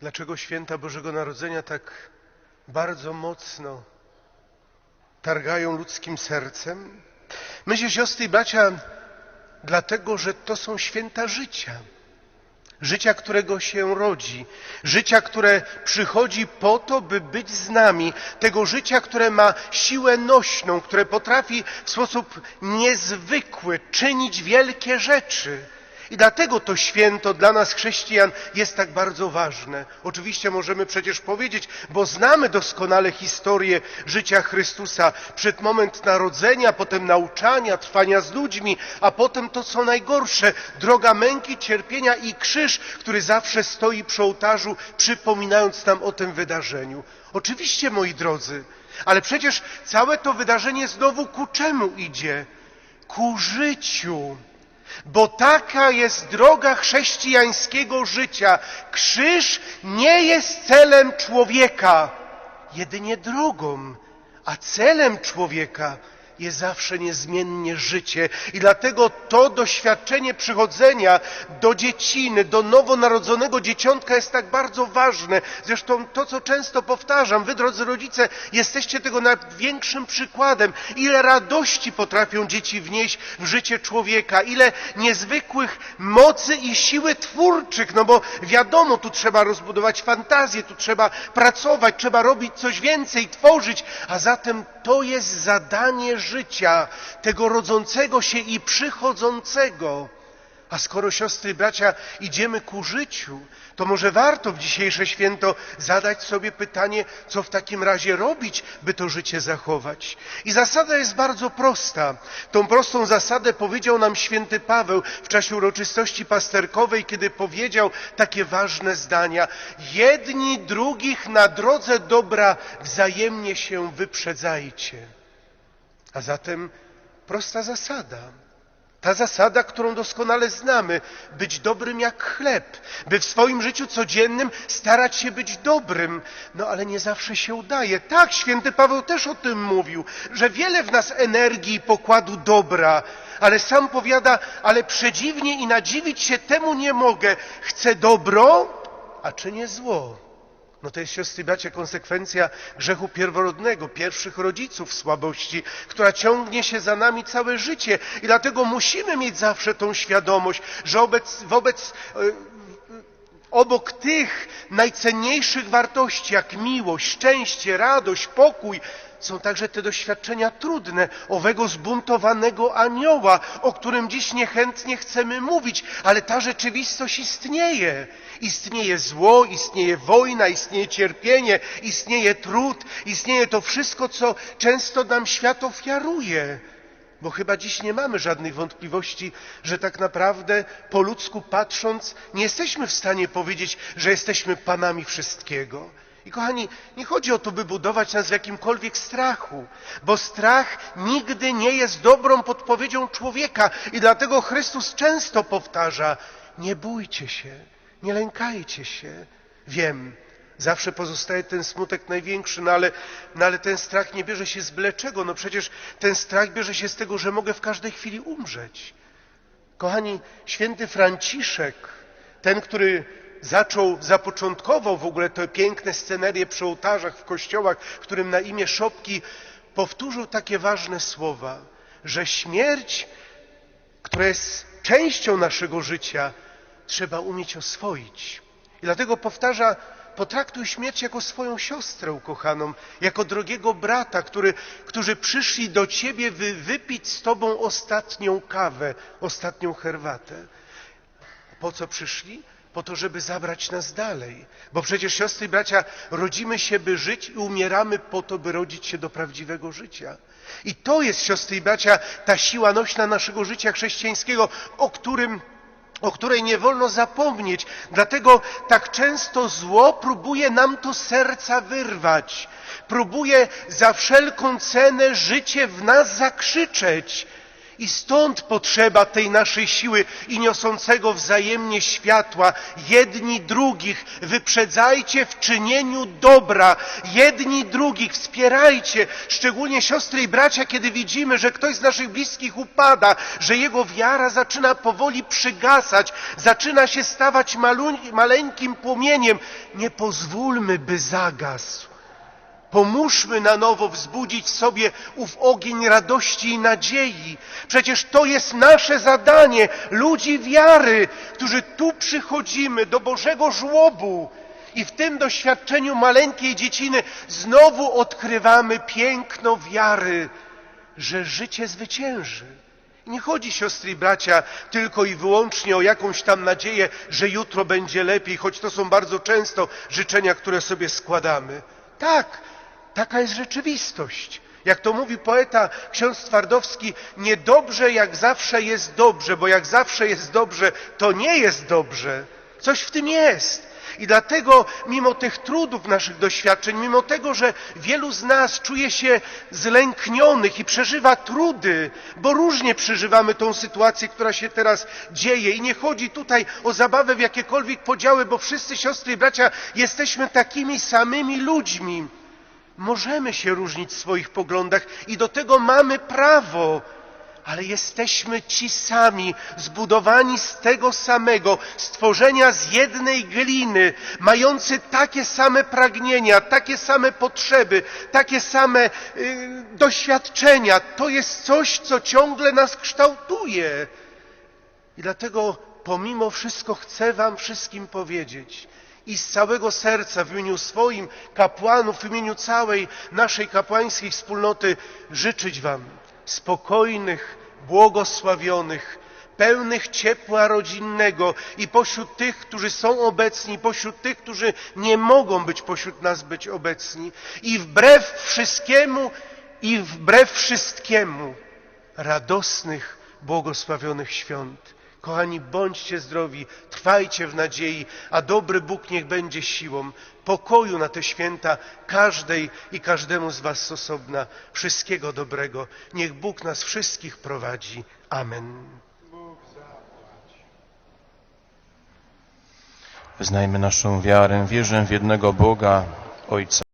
Dlaczego święta Bożego Narodzenia tak bardzo mocno targają ludzkim sercem? Myślę, siostry i bracia, dlatego, że to są święta życia. Życia, którego się rodzi, życia, które przychodzi po to, by być z nami, tego życia, które ma siłę nośną, które potrafi w sposób niezwykły czynić wielkie rzeczy. I dlatego to święto dla nas, chrześcijan, jest tak bardzo ważne. Oczywiście możemy przecież powiedzieć, bo znamy doskonale historię życia Chrystusa. Przed moment narodzenia, potem nauczania, trwania z ludźmi, a potem to, co najgorsze, droga męki, cierpienia i krzyż, który zawsze stoi przy ołtarzu, przypominając nam o tym wydarzeniu. Oczywiście, moi drodzy, ale przecież całe to wydarzenie znowu ku czemu idzie? Ku życiu. Bo taka jest droga chrześcijańskiego życia. Krzyż nie jest celem człowieka, jedynie drogą, a celem człowieka jest zawsze niezmiennie życie. I dlatego to doświadczenie przychodzenia do dzieciny, do nowonarodzonego dzieciątka jest tak bardzo ważne. Zresztą to, co często powtarzam, wy drodzy rodzice, jesteście tego największym przykładem. Ile radości potrafią dzieci wnieść w życie człowieka, ile niezwykłych mocy i siły twórczych, no bo wiadomo, tu trzeba rozbudować fantazję, tu trzeba pracować, trzeba robić coś więcej, tworzyć, a zatem to jest zadanie życia, tego rodzącego się i przychodzącego. A skoro siostry i bracia idziemy ku życiu, to może warto w dzisiejsze święto zadać sobie pytanie, co w takim razie robić, by to życie zachować. I zasada jest bardzo prosta. Tą prostą zasadę powiedział nam święty Paweł w czasie uroczystości pasterkowej, kiedy powiedział takie ważne zdania. Jedni drugich na drodze dobra wzajemnie się wyprzedzajcie. A zatem prosta zasada. Ta zasada, którą doskonale znamy, być dobrym jak chleb, by w swoim życiu codziennym starać się być dobrym, no ale nie zawsze się udaje. Tak, święty Paweł też o tym mówił, że wiele w nas energii i pokładu dobra, ale sam powiada, ale przedziwnie i nadziwić się temu nie mogę. Chcę dobro, a czynię zło. No to jest, siostry bracia, konsekwencja grzechu pierworodnego, pierwszych rodziców słabości, która ciągnie się za nami całe życie. I dlatego musimy mieć zawsze tą świadomość, że wobec, wobec e, obok tych najcenniejszych wartości, jak miłość, szczęście, radość, pokój, są także te doświadczenia trudne, owego zbuntowanego anioła, o którym dziś niechętnie chcemy mówić, ale ta rzeczywistość istnieje. Istnieje zło, istnieje wojna, istnieje cierpienie, istnieje trud, istnieje to wszystko, co często nam świat ofiaruje. Bo chyba dziś nie mamy żadnych wątpliwości, że tak naprawdę po ludzku patrząc, nie jesteśmy w stanie powiedzieć, że jesteśmy panami wszystkiego. I kochani, nie chodzi o to, by budować nas w jakimkolwiek strachu, bo strach nigdy nie jest dobrą podpowiedzią człowieka i dlatego Chrystus często powtarza, nie bójcie się, nie lękajcie się. Wiem, zawsze pozostaje ten smutek największy, no ale, no ale ten strach nie bierze się z byle czego, no przecież ten strach bierze się z tego, że mogę w każdej chwili umrzeć. Kochani, święty Franciszek, ten, który zaczął, zapoczątkował w ogóle te piękne scenerie przy ołtarzach w kościołach, którym na imię Szopki powtórzył takie ważne słowa, że śmierć, która jest częścią naszego życia, trzeba umieć oswoić. I dlatego powtarza, potraktuj śmierć jako swoją siostrę ukochaną, jako drogiego brata, który, którzy przyszli do ciebie, by wypić z tobą ostatnią kawę, ostatnią herbatę. Po co przyszli? Po to, żeby zabrać nas dalej. Bo przecież siostry i bracia, rodzimy się, by żyć i umieramy po to, by rodzić się do prawdziwego życia. I to jest, siostry i bracia, ta siła nośna naszego życia chrześcijańskiego, o którym o której nie wolno zapomnieć. Dlatego tak często zło próbuje nam to serca wyrwać. Próbuje za wszelką cenę życie w nas zakrzyczeć. I stąd potrzeba tej naszej siły i niosącego wzajemnie światła. Jedni drugich wyprzedzajcie w czynieniu dobra. Jedni drugich wspierajcie. Szczególnie siostry i bracia, kiedy widzimy, że ktoś z naszych bliskich upada, że jego wiara zaczyna powoli przygasać, zaczyna się stawać maluń- maleńkim płomieniem. Nie pozwólmy, by zagasł. Pomóżmy na nowo wzbudzić sobie ów ogień radości i nadziei. Przecież to jest nasze zadanie, ludzi wiary, którzy tu przychodzimy do Bożego żłobu i w tym doświadczeniu maleńkiej dzieciny znowu odkrywamy piękno wiary, że życie zwycięży. Nie chodzi, siostry i bracia, tylko i wyłącznie o jakąś tam nadzieję, że jutro będzie lepiej, choć to są bardzo często życzenia, które sobie składamy. Tak, taka jest rzeczywistość. Jak to mówi poeta ksiądz Twardowski, niedobrze jak zawsze jest dobrze, bo jak zawsze jest dobrze, to nie jest dobrze. Coś w tym jest. I dlatego, mimo tych trudów naszych doświadczeń, mimo tego, że wielu z nas czuje się zlęknionych i przeżywa trudy, bo różnie przeżywamy tą sytuację, która się teraz dzieje. I nie chodzi tutaj o zabawę w jakiekolwiek podziały, bo wszyscy siostry i bracia jesteśmy takimi samymi ludźmi. Możemy się różnić w swoich poglądach i do tego mamy prawo, ale jesteśmy ci sami, zbudowani z tego samego, stworzenia z jednej gliny, mający takie same pragnienia, takie same potrzeby, takie same y, doświadczenia. To jest coś, co ciągle nas kształtuje. I dlatego pomimo wszystko chcę Wam wszystkim powiedzieć i z całego serca w imieniu swoim kapłanów, w imieniu całej naszej kapłańskiej wspólnoty życzyć Wam spokojnych, błogosławionych, pełnych ciepła rodzinnego i pośród tych, którzy są obecni, pośród tych, którzy nie mogą być pośród nas być obecni i wbrew wszystkiemu i wbrew wszystkiemu radosnych, błogosławionych świąt. Kochani, bądźcie zdrowi, trwajcie w nadziei, a dobry Bóg niech będzie siłą pokoju na te święta każdej i każdemu z Was osobna. Wszystkiego dobrego. Niech Bóg nas wszystkich prowadzi. Amen. Wyznajmy naszą wiarę, wierzę w jednego Boga, Ojca